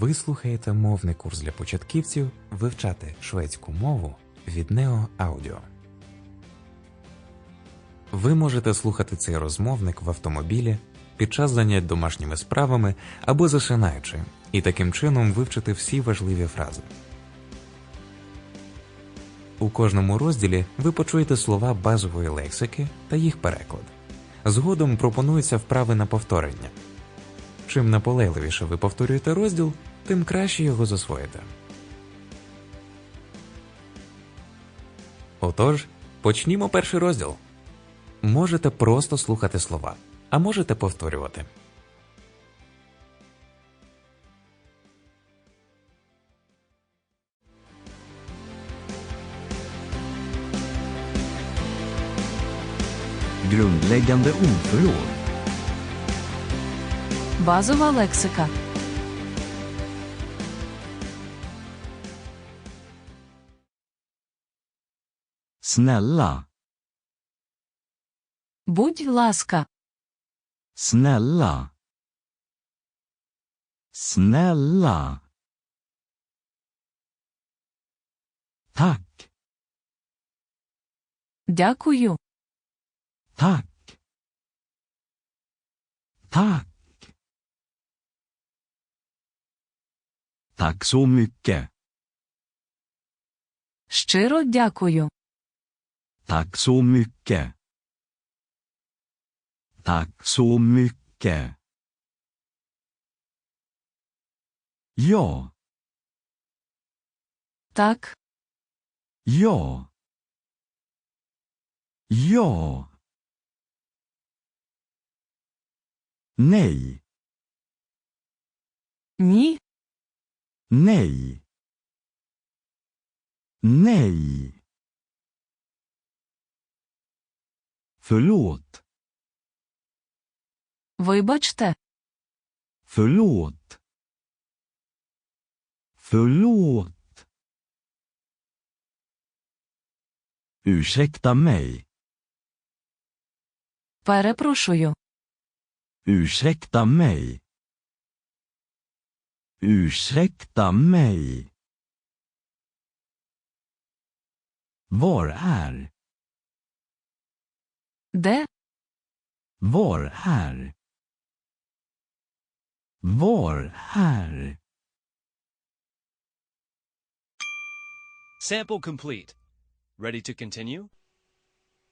Ви слухаєте мовний курс для початківців вивчати шведську мову від Нео Аудіо. Ви можете слухати цей розмовник в автомобілі під час занять домашніми справами або засинаючи, і таким чином вивчити всі важливі фрази. У кожному розділі ви почуєте слова базової лексики та їх переклад. Згодом пропонуються вправи на повторення. Чим наполегливіше ви повторюєте розділ, тим краще його засвоїте. Отож, почнімо перший розділ. Можете просто слухати слова, а можете повторювати. Grundläggande ordförråd. Базова лексика. Snälla, Будь ласка. snälla. Snälla. Tack, Дякую. tack. Tack. Tack så mycket. Щиро дякую. Tack så mycket. Tack så mycket. Ja, Так. ja. Ja. Nej, Ні. nej. Nej. Förlåt, Вибачте. förlåt. Förlåt. Ursäkta mig, Перепрошую. ursäkta mig. Ursäkta mig. Var är, Де? var är? Var är? Sample complete. Ready to continue?